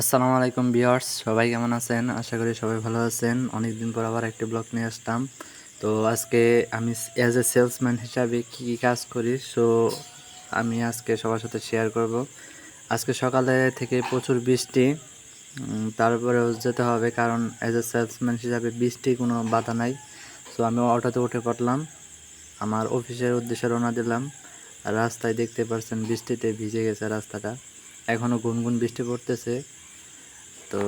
আসসালামু আলাইকুম বিয়ার্স সবাই কেমন আছেন? আশা করি সবাই ভালো আছেন। অনেক দিন পর আবার একটি ব্লগ নিয়ে আসলাম। তো আজকে আমি অ্যাজ এ সেলসম্যান হিসাবে কী কী কাজ করি সো আমি আজকে সবার সাথে শেয়ার করব। আজকে সকালে থেকে প্রচুর বৃষ্টি তারপরেও যেতে হবে কারণ অ্যাজ এ সেলসম্যান হিসাবে বৃষ্টি কোনো বাধা নাই। সো আমি অটোতে উঠে পড়লাম, আমার অফিসের উদ্দেশ্যে রওনা দিলাম। রাস্তায় দেখতে পাচ্ছেন বৃষ্টিতে ভিজে গেছে রাস্তাটা। এখনও গুনগুন বৃষ্টি পড়তেছে। তো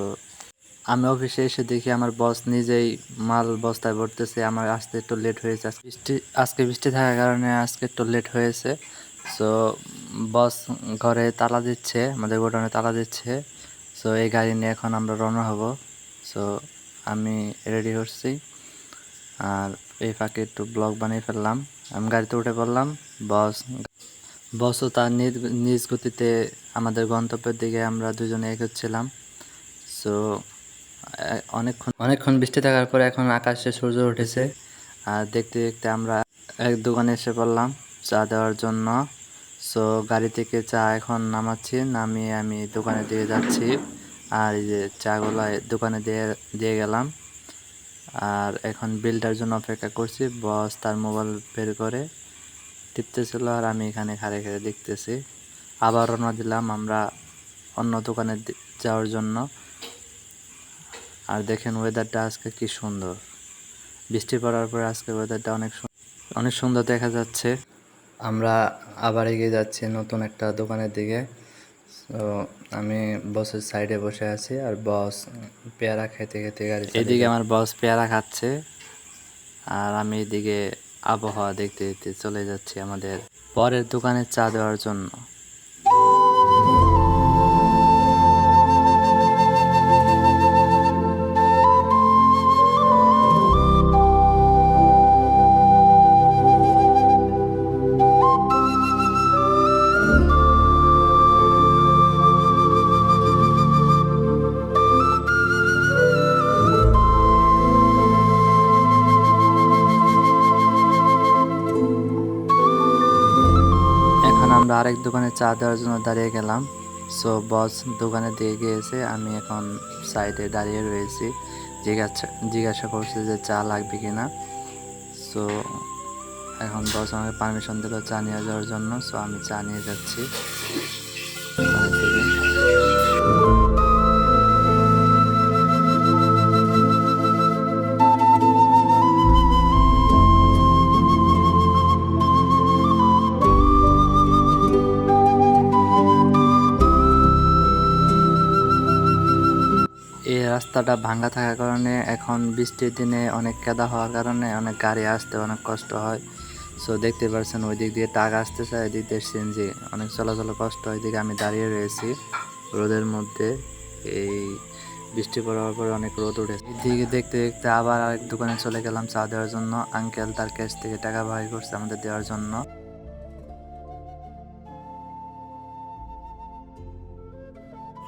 আমি অফিসে এসে দেখি আমার বস নিজেই মাল বস্তায় ভরতেছে, আমার আসতে একটু লেট হয়েছে। আজকে বৃষ্টি আজকে বৃষ্টি থাকার কারণে আজকে একটু লেট হয়েছে। সো বস ঘরে তালা দিচ্ছে, আমাদের গোডাউনে তালা দিচ্ছে। সো এই গাড়ি নিয়ে এখন আমরা রওনা হব। সো আমি রেডি হচ্ছি। আর এই ফাঁকে একটু ব্লগ বানিয়ে ফেললাম। আমি গাড়িতে উঠে পড়লাম বস বসও তার নিজ নিজ গতিতে আমাদের গন্তব্যের দিকে আমরা দুজনে এগোচ্ছিলাম। সো অনেকক্ষণ অনেকক্ষণ বৃষ্টি থাকার পরে এখন আকাশে সূর্য উঠেছে। আর দেখতে দেখতে আমরা এক দোকানে এসে পড়লাম চা দেওয়ার জন্য। সো গাড়ি থেকে চা এখন নামাচ্ছি, নামিয়ে আমি দোকানে দিয়ে যাচ্ছি। আর এই যে চাগুলো দোকানে দিয়ে দিয়ে গেলাম। আর এখন বিলটার জন্য অপেক্ষা করছি, বস তার মোবাইল বের করে টিপতেছিল আর আমি এখানে খাড়ে খাড়ে দেখতেছি। আবার রওনা দিলাম আমরা অন্য দোকানে যাওয়ার জন্য। আর দেখেন ওয়েদারটা আজকে কি সুন্দর। বৃষ্টি পড়ার পরে আজকে ওয়েদারটা অনেক অনেক সুন্দর দেখা যাচ্ছে। আমরা আবার এগিয়ে যাচ্ছি নতুন একটা দোকানের দিকে। তো আমি বসের সাইডে বসে আছি আর বস পেয়ারা খেতে খেতে গাড়ি এদিকে আমার বস পেয়ারা খাচ্ছে। আর আমি এদিকে আবহাওয়া দেখতে দেখতে চলে যাচ্ছি আমাদের পরের দোকানে চা দেওয়ার জন্য। আরেক দোকানে চা দেওয়ার জন্য দাঁড়িয়ে গেলাম। সো বস দোকানে দিয়ে গিয়েছে, আমি এখন সাইডে দাঁড়িয়ে রয়েছি। জিজ্ঞাসা জিজ্ঞাসা করছে যে চা লাগবে কি না সো এখন বস আমাকে পারমিশন দিল চা নিয়ে যাওয়ার জন্য। সো আমি চা নিয়ে যাচ্ছি। রাস্তাটা ভাঙ্গা থাকার কারণে এখন বৃষ্টির দিনে অনেক কাদা হওয়ার কারণে অনেক গাড়ি আসতে অনেক কষ্ট হয়। সো দেখতে পাচ্ছেন ওই দিক দিয়ে টাক আসতেছে, এদিক দিয়ে সিএনজি। অনেক চলাচল কষ্ট এদিকে আমি দাঁড়িয়ে রয়েছি রোদের মধ্যে। এই বৃষ্টি পড়ার পরে অনেক রোদ উঠেছে। এদিকে দেখতে দেখতে আবার আরেক দোকানে চলে গেলাম চা দেওয়ার জন্য। আঙ্কেল তার ক্যাশ থেকে টাকা বাই করছে আমাদের দেওয়ার জন্য।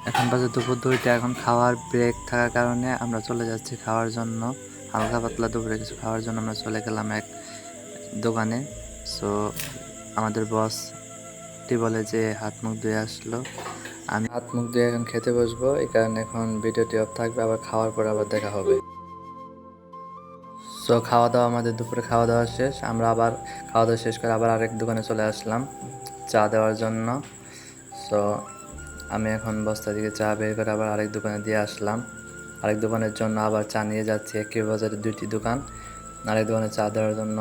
এখন বাজে দুপুর দুইটা, এখন খাওয়ার ব্রেক থাকার কারণে আমরা চলে যাচ্ছি খাওয়ার জন্য। হালকা পাতলা দুপুরে কিছু খাওয়ার জন্য আমরা চলে গেলাম এক দোকানে। সো আমাদের বসটি বলে যে হাত মুখ ধুয়ে আসলো। আমি হাত মুখ ধুয়ে এখন খেতে বসবো, এই কারণে এখন ভিডিওটি অফ থাকবে, আবার খাওয়ার পর আবার দেখা হবে। সো খাওয়া দাওয়া আমাদের দুপুরে খাওয়া দাওয়া শেষ, আমরা আবার খাওয়া দাওয়া শেষ করে আবার আরেক দোকানে চলে আসলাম চা দেওয়ার জন্য। সো আমি এখন বস্তা থেকে চা বের করে আবার আরেক দোকানে দিয়ে আসলাম। আরেক দোকানের জন্য আবার চা নিয়ে যাচ্ছি একই বাজারে দুইটি দোকান। আরেক দোকানে চা দেওয়ার জন্য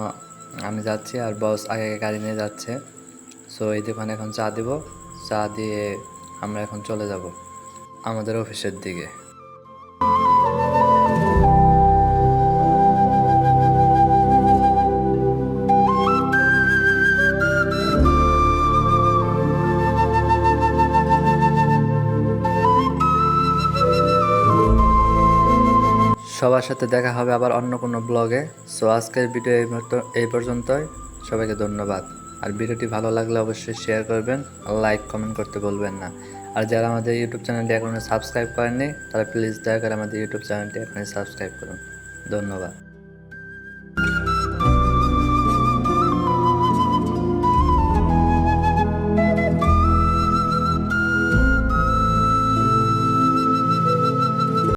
আমি যাচ্ছি আর বস আগে আগে গাড়ি নিয়ে যাচ্ছে। সো এই দোকানে এখন চা দেবো। চা দিয়ে আমরা এখন চলে যাব আমাদের অফিসের দিকে। সবার সাথে দেখা হবে আবার অন্য কোনো ব্লগে। সো আজকের ভিডিও এই এই পর্যন্তই। সবাইকে ধন্যবাদ। আর ভিডিওটি ভালো লাগলে অবশ্যই শেয়ার করবেন লাইক কমেন্ট করতে বলবেন না। আর যারা আমাদের ইউটিউব চ্যানেলটি এখনও সাবস্ক্রাইব করেননি, তারা প্লিজ দয়া করে আমাদের ইউটিউব চ্যানেলটি এখনই সাবস্ক্রাইব করুন। ধন্যবাদ।